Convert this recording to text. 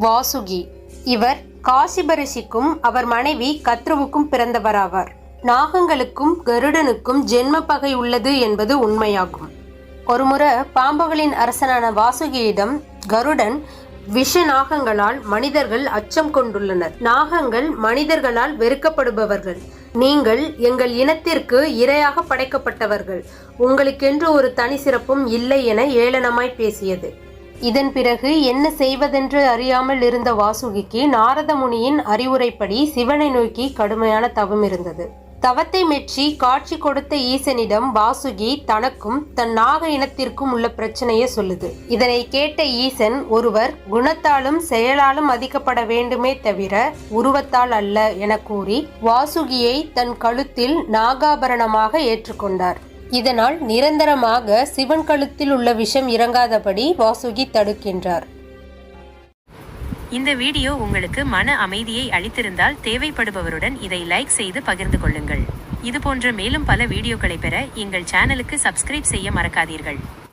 வாசுகி. இவர் காசிபரிசிக்கும் அவர் மனைவி கத்ருவுக்கும் பிறந்தவராவார். நாகங்களுக்கும் கருடனுக்கும் ஜென்ம பகை உள்ளது என்பது உண்மையாகும். ஒருமுறை பாம்புகளின் அரசனான வாசுகியிடம் கருடன் விஷ நாகங்களால் மனிதர்கள் அச்சம் கொண்டுள்ளனர். நாகங்கள் மனிதர்களால் வெறுக்கப்படுபவர்கள். நீங்கள் எங்கள் இனத்திற்கு இரையாக படைக்கப்பட்டவர்கள். உங்களுக்கென்று ஒரு தனி சிறப்பும் இல்லை என ஏளனமாய் பேசியது. இதன் பிறகு என்ன செய்வதென்று அறியாமல் இருந்த வாசுகிக்கு நாரத முனியின் அறிவுரைப்படி சிவனை நோக்கி கடுமையான தவம் இருந்தது. தவத்தை மெச்சி காட்சி கொடுத்த ஈசனிடம் வாசுகி தனக்கும் தன் நாக இனத்திற்கும் உள்ள பிரச்சனையை சொல்லுது. இதனை கேட்ட ஈசன் ஒருவர் குணத்தாலும் செயலாலும் மதிக்கப்பட வேண்டுமே தவிர உருவத்தால் அல்ல என கூறி வாசுகியை தன் கழுத்தில் நாகாபரணமாக ஏற்றுக்கொண்டார். இதனால் நிரந்தரமாக சிவன் கழுத்தில் உள்ள விஷம் இறங்காதபடி வாசுகி தடுக்கின்றார். இந்த வீடியோ உங்களுக்கு மன அமைதியை அளித்திருந்தால் தேவைப்படுபவருடன் இதை லைக் செய்து பகிர்ந்து கொள்ளுங்கள். இதுபோன்ற மேலும் பல வீடியோக்களை பெற எங்கள் சேனலுக்கு சப்ஸ்கிரைப் செய்ய மறக்காதீர்கள்.